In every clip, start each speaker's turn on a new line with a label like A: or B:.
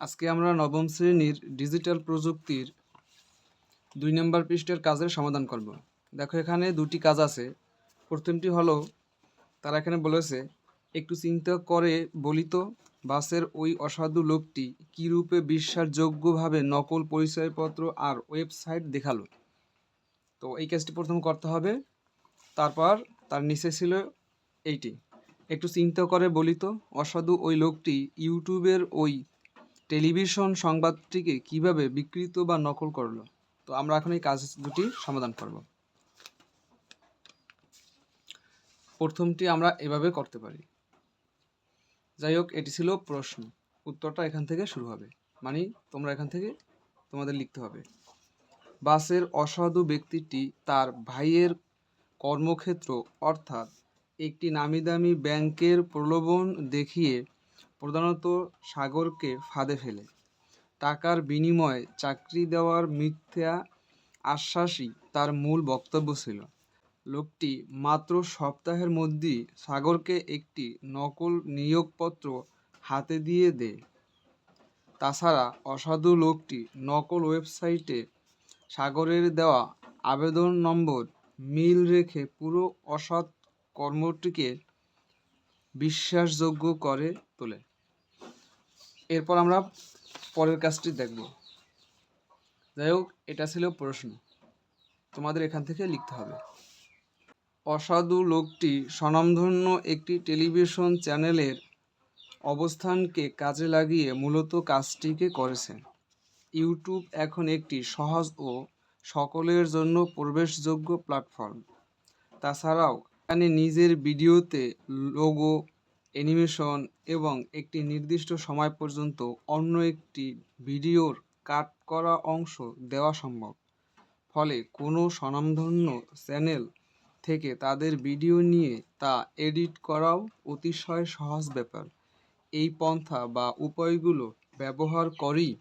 A: আজকে আমরা নবম শ্রেণির ডিজিটাল প্রযুক্তির দুই নম্বর পৃষ্ঠের কাজের সমাধান করব। দেখো এখানে দুটি কাজ আছে। প্রথমটি হলো, তারা এখানে বলেছে, একটু চিন্তা করে বলিত বাসের ওই অসাধু লোকটি কী রূপে বিশ্বাসযোগ্যভাবে নকল পরিচয়পত্র আর ওয়েবসাইট দেখাল? তো এই কাজটি প্রথম করতে হবে। তারপর তার নিচে ছিল এইটি, একটু চিন্তা করে বলিত অসাধু ওই লোকটি ইউটিউবের ওই টেলিভিশন সংবাদটিকে কীভাবে বিকৃত বা নকল করল? তো আমরা এখন এই কাজ দুটি সমাধান করব। প্রথমটি আমরা এভাবে করতে পারি। যাই হোক, এটি ছিল প্রশ্ন। উত্তরটা এখান থেকে শুরু হবে। মানে তোমরা এখান থেকে তোমাদের লিখতে হবে। বাসের অসাধু ব্যক্তিটি তার ভাইয়ের কর্মক্ষেত্র, অর্থাৎ একটি নামিদামি ব্যাংকের প্রলোভন দেখিয়ে প্রধানত সাগরকে ফাঁদে ফেলে। টাকার বিনিময়ে চাকরি দেওয়ার মিথ্যা আশ্বাসই তার মূল বক্তব্য ছিল। লোকটি মাত্র সপ্তাহের মধ্যেই সাগরকে একটি নকল নিয়োগপত্র হাতে দিয়ে দেয়। তাছাড়া অসাধু লোকটি নকল ওয়েবসাইটে সাগরের দেওয়া আবেদন নম্বর মিল রেখে পুরো অসৎ কর্মটিকে বিশ্বাসযোগ্য করে তোলে। এরপর আমরা পরের কাজটি দেখব। যাই হোক, এটা ছিল প্রশ্ন। তোমাদের এখান থেকে লিখতে হবে। অসাধু লোকটি স্বনামধন্য একটি টেলিভিশন চ্যানেলের অবস্থানকে কাজে লাগিয়ে মূলত কাজটিকে করেছেন। ইউটিউব এখন একটি সহজ ও সকলের জন্য প্রবেশযোগ্য প্ল্যাটফর্ম। তাছাড়াও, এখানে নিজের ভিডিওতে লোগো অ্যানিমেশন এবং একটি নির্দিষ্ট সময় পর্যন্ত অন্য একটি ভিডিওর কাট করা অংশ দেওয়া সম্ভব। ফলে কোনো স্বনামধন্য চ্যানেল থেকে তাদের ভিডিও নিয়ে তা এডিট করাও অতিশয় সহজ ব্যাপার। এই পন্থা বা উপায়গুলো ব্যবহার করেই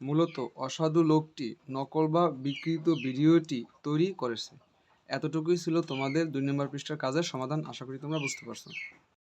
A: মূলত অসাধু লোকটি নকল বা বিকৃত ভিডিওটি তৈরি করেছে। এতটুকুই ছিল তোমাদের দুই নম্বর পৃষ্ঠার কাজের সমাধান। আশা করি তোমরা বুঝতে পারছ।